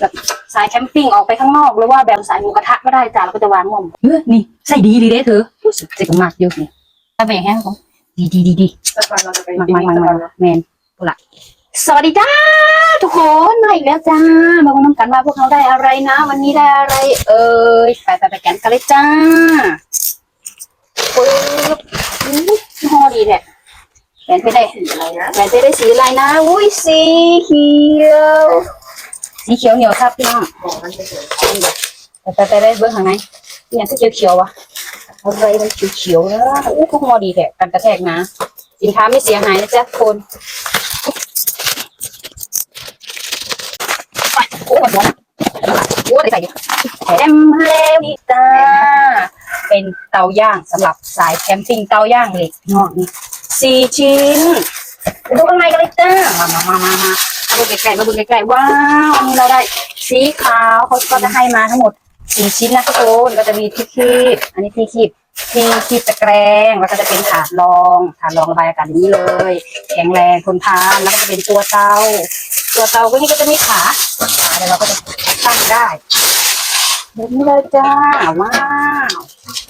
แบบสายแคมปิ้งออกไปข้างนอก หรือว่าแบบสายหมูกระทะก็ได้จ้าเราก็จะวางหม่อมเออนี่ใส่ดีดีเด้เธอรู้สึกจะมากเยอะนี่ถ้าเป็นอย่างนี้ผมดีดีดีดีสักวันเราจะไปมากปิกมากนิกมากกันมานะกแมนปุละสวัสดีจ้าทุกคนมาอีกแล้วจ้ามาวันน้ำกันว่าพวกเขาได้อะไรนะ วันนี้ได้อะไร เอ่ยไปไปไปแกนกันเลยจ้าปึ๊บอุ๊ยห่อดีแหละแกนไปได้สีอะไรนะแหวนจะได้สีอะไรนะ อุ้ยสีเขียว สีเขียวเหนียวทับพี่น้องบอกมันจะสวยไปไปได้เบื้องข้างในนี่ยสีเขียวๆวะอะไรมันเขียวๆนะอู้คุกมอดีแท้กันกระแทกนะสินค้าไม่เสียหายนะจ๊ะทุกคนไปโอ้หมดแล้วโอ้ได้ใส่แถมมาแล้วนี่จ้าเป็นเตาย่างสำหรับสายแคมปิ้งเตาย่างเหล็กพี่น้องนี่สี่ชิ้นไปดูข้างในกันเลยจ้ามามามามา มาดูใกล้ๆมาดูใกล้ๆว้าวอันนี้เราได้สีขาวเขาก็จะให้มาทั้งหมดสี่ชิ้นนะทุกคนก็จะมีที่คีบอันนี้ที่คีบที่คีบตะแกรงแล้วก็จะเป็นถาดรองถาดรองระบายอากาศอย่างนี้เลย แข็งแรงทนทานแล้วก็จะเป็นตัวเตาตัวเตาก็นี่ก็จะมีขาขาเดี๋ยวเราก็จะตั้งได้แบบนี้เลยจ้าว้าว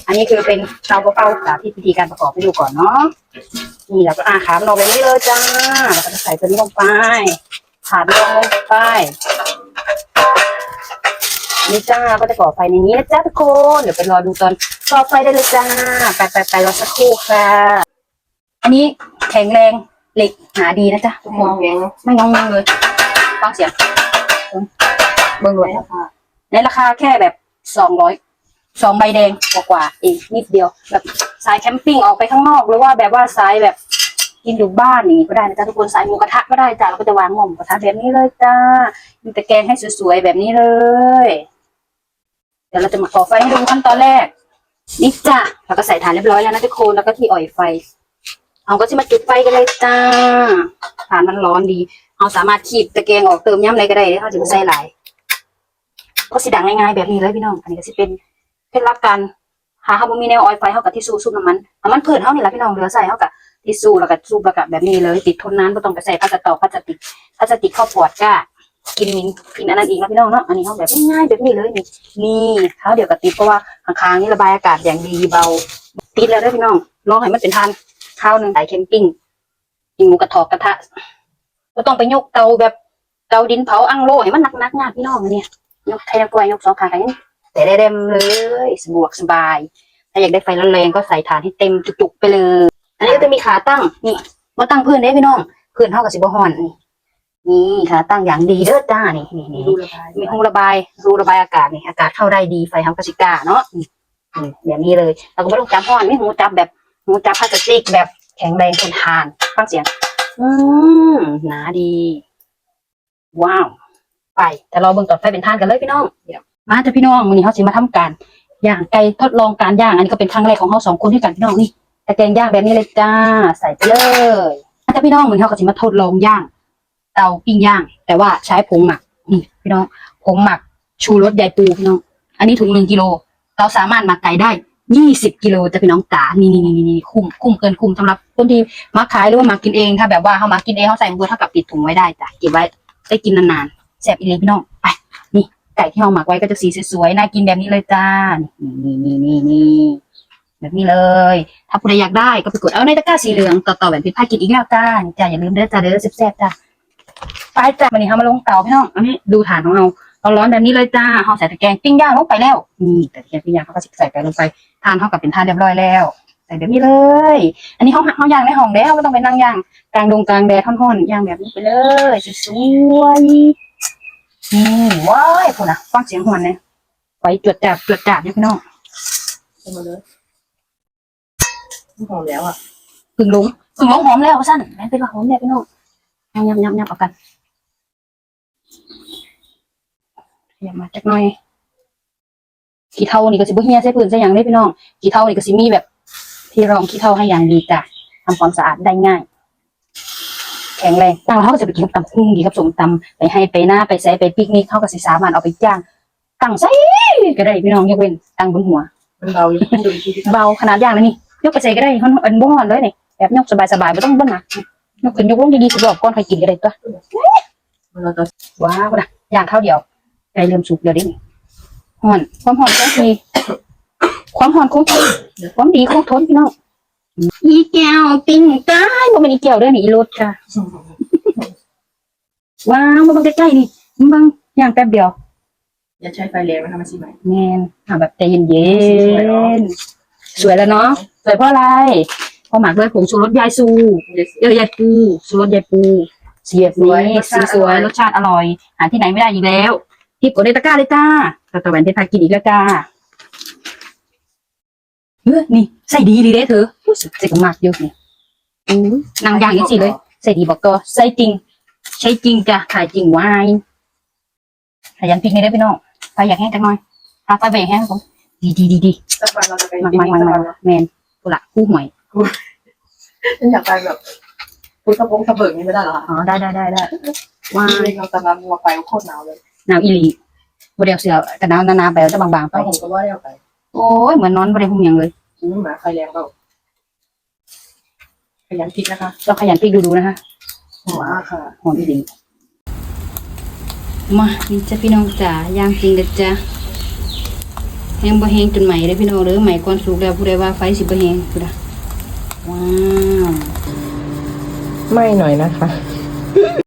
อันนี้คือเป็นเตาเป้าๆสาธิตวิธีการประกอบให้ดูก่อนเนาะนี่แล้วก็อาขามันออกแบบนี้เลยจ้าแล้วก็จะใส่ตัวนี้ลงไป ขาดลงลงไปนี่จ้าก็จะก่อไฟในนี้นะจ้าทุกคน เดี๋ยวไปรอดูตอนก่อไฟได้เลยจ้า ไปไปไปรอสักครู่ค่ะ อันนี้แข็งแรงเหล็กหาดีนะจ๊ะทุกมคอนงแงงไม่งองๆเลยฟังเสียงเบิ้งเลยค่ะในราคาแค่แบบสองร้อยสองใบแดงกว่าๆเองนิดเดียว แบบสายแคมปิ้งออกไปข้างนอกหรือว่าแบบว่าสายแบบ กินอยู่บ้านอย่างนี้ก็ได้นะจ๊ะทุกคนสายหมูกระทะก็ได้จ้าเราก็จะวางหม่อกระทะแบบนี้เลยจ้ามีตะแกรงให้สวยๆแบบนี้เลย เดี๋ยวเราจะมาก่อไฟให้ดูขั้นตอนแรกนี่จ้ะเราก็ใส่ถ่านเรียบร้อยแล้วนะทุกคนแล้วก็ที่อ่อยไฟ เอาก็จะมาจุดไฟกันเลยจ้าถ่านมันร้อนดี เอาสามารถคีบตะแกรงออกเติมย้ำอะไรก็ได้เขาจะใส่หลายก็สิดังง่ายๆแบบนี้เลยพี่น้อง อันนี้ก็สิเป็นเคล็ดลับการหาเฮาบ่มีแนวออยไฟเฮากับที่สู้ซุบน้ำมันน้ำมันพืชเฮานี่แหละพี่น้องเหลือใส่เฮากับ ที่สู้แล้วก็ซุบแล้วก็แบบนี้เลยติดทนนานบ่ต้องไปใส่พลาสติกพลาสติกพลาสติกข้าปอดจ้ากินมินกินอันนั้นอีกนะพี่น้องเนาะอันนี้เฮาแบบง่ายแบบนี้เลยนี่นี่เท้าเดียวกับติดเพราะว่าข้างๆนี่ระบายอากาศอย่างดีเบา ติดแล้วด้อพี่น้องลองให้มันเป็นทานข้าวหนึ่งสายแคมปิ้งกินหมูกระทอกกระทะบ่ต้องไปยกเตาแบบเตาดินเผาอังโล่ให้มันหนักๆงาพี่น้องเนี่ยยกไทยกล้วยยกสองขากันแต่ได้เต็มเลยสะดวกสบาย ถ้าอยากได้ไฟแรงก็ใส่ฐานให้เต็มจุกๆไปเลย อันนี้ก็จะมีขาตั้งนี่มาตั้งพื้นได้พี่น้องพื้นเท่ากับสิบหอนนี่นี่ขาตั้งอย่างดีเด้อจ้านี่นี่นี่ดูระบายมีรูระบายรูระบายอากาศนี่อากาศเข้าได้ดีไฟเฮากระสิกาเนาะนี่นี่แบบนี้เลยเราก็ไม่ต้องจับห้อนไม่หูจับแบบหูจับพลาสติกแบบแข็งแรงทนทานฟังเสียง อืมหนาดี ว้าว ไป แต่เราเบิ่งต่อไฟเป็นท่านกันเลยพี่น้องเดี๋ยวมาจ้ะพี่น้องวันนี้เขาสิมาทำการย่างไก่ทดลองการย่าง อันนี้ก็เป็นครั้งแรกของเขาสองคนด้วยกันพี่น้องนี่ตะ แกงย่างแบบนี้เลยจ้า ใส่ไปเลยมาจ้ะพี่น้องวันนี้เขาก็สิมาทดลองย่าง เตาปิ้งย่าง แต่ว่าใช้ผงหมักนี่พี่น้องผงหมักชูรสยายปูพี่น้อง อันนี้ถุงหนึ่งกิโล เราสามารถหมักไก่ได้ยี่สิบกิโลจะพี่น้องจ๋านี่นี่นี่นี่คุ้มคุ้มเกินคุ้มสำหรับคนที่มาขายหรือว่ามากินเอง ถ้าแบบว่าเขามากินเองเขาใส่เบอเท่ากับติดถุงไว้ได้จ้ะเก็บไว้ได้กินนานๆแซ่บอีเลยพี่น้องไปนี่ไก่ที่เราหมักไว้ก็จะสีสวยๆน่ากินแบบนี้เลยจ้า นี่นี่นี่นี่นี่ แบบนี้เลย ถ้าผู้ใดอยากได้ก็ไปกดเอาในตะกร้าสีเหลืองต่อต่อแบบพิพากินอีกแล้วจ้านี่จ้าอย่าลืมเด้อจ้าเด้อแซ่บๆจ้าไปจ้าวันนี้เรามาลงเตาพี่น้องอันนี้ดูฐานของเราเราร้อนแบบนี้เลยจ้าเราใส่ตะแกรงปิ้งย่างลงไปแล้วนี่ตะแกรงปิ้งย่างเขาก็ใส่ไปลงไปทานเท่ากับเป็นทานเรียบร้อยแล้วใส่แบบนี้เลย อันนี้เขาเขาย่างในห้องแล้วไม่ต้องไปนั่งย่างกลางดงกลางแดดท่อนๆย่างแบบนี้ไปเลยสวยๆนี่ว้ายพูดนะฟังเสียงหวนเลยไฟจวดจับจวดจับเนี่ยพี่น้องเข้ามาเลย หอมแล้วอะพึ่งลงพึ่งลงหอมแล้วสั้นแม่นเป็นว่าหอมแล้วพี่น้องยำยำยำยำเอากันยำมาจักหน่อยขี้เท่านี่ก็สิบ่เฮียใส่ปืนใส่หยังได้พี่น้องขี้เท่านี่ก็สิมีแบบ ที่รองขี้เท่าให้อย่างดีจ้ะทำความสะอาดได้ง่าย แข็งแรงตั้งแล้วเขาก็จะไปกินกับตำหุ้งดีกับสมตำไปให้ไปหน้าไปใส่ไปปิกนิกเขาก็สิสามารถเอาไปจ้างตั้งใส่ก็ได้พี่น้องยกเว้นตั้งบนหัว มันเบาอยู่ดูชีวิตเบาขนาดอย่างเลยนี่ ยกไปใส่ก็ได้ฮอนอันบ่ฮอนเลยนี่แบบยกสบายๆไม่ต้องบ่หนักยกขึ้นยกลงดีๆสิบอกก่อนใครกินก็ได้ตัวมันเราจะว้าวนะอย่างเท่าเดียวไก่เริ่มสุกเดี๋ยวนี้ห่อนความห่อนคงทีความห่อนคงทนความดีคงทนพี่น้องอีแก้วปิ้งไก่บ่เป็นอีแก้วเด้อนี่อีรถค่ะว้าวมาเบิ่งใกล้ๆนี่มาเบิ่งย่างแป๊บเดียวอย่าใช้ไฟแรงนะคะมันสิใหม่แมนทำแบบใจเย็สีสวยเนอะนๆสวยแล้วเนาะ สวยเพราะอะไรเพราะหมักด้วยผงชูรสยายซูเออยายปูชูรสยายปูเสียบนี้สีสวยรสชาติอร่อย หาที่ไหนไม่ได้อีกแล้วที่กดในตะกร้าเลยจ้าตะตะแหวนเทพากินอีกแล้วจ้าเฮ้ยนี่ใส่ดีดีเด้เธอรู้สึกใส่กระหมากเยอะนี่อู้ยนางย่างอย่างสิเลย ใส่ดีบอกตัวใส่จริง ใช้จริงจ้ะขายจริงวายขยันพริกนี่ได้อพี่น้องไฟอยากแห้งจังหน่อยทาไฟไปอยากแห้งผมดีดีดีดีสักวันเราจะไปมักปีมักนี้มักสักมัวักนแมน กุละคู่หวย ฉันอยากไปแบบคุณกระโปรงกระเบิกนี่ไม่ได้เหรอคะอ๋อ ได้ได้ได้ได้ว้าที่เล็กเราตอนนั้นเราไปโคตรหนาวเลยหนาวอีหลีบริเวเสือกันหนาวนานาๆไปแล้วจะบางๆไป แล้วผมก็ว่าได้เอาไปโอ้ย เหมือนนอนบริเวณหุ่มยังเลย อืมหมาไฟแรงเปล่าขยันพริกนะคะเราขยันพริกดูดูนะคะหอมมากค่ะ หอมอีหลีมานี่จ้ะพี่น้องจ๋าย่างจริงเด็ดจ้ะ แห้งบ่แห้งจนใหม่เลยพี่น้องเด้อใหม่ก้อนสุกแล้วผู้ใดว่าไฟสิบ่แห้งผู้ใดว้าว ไม่หน่อยนะคะ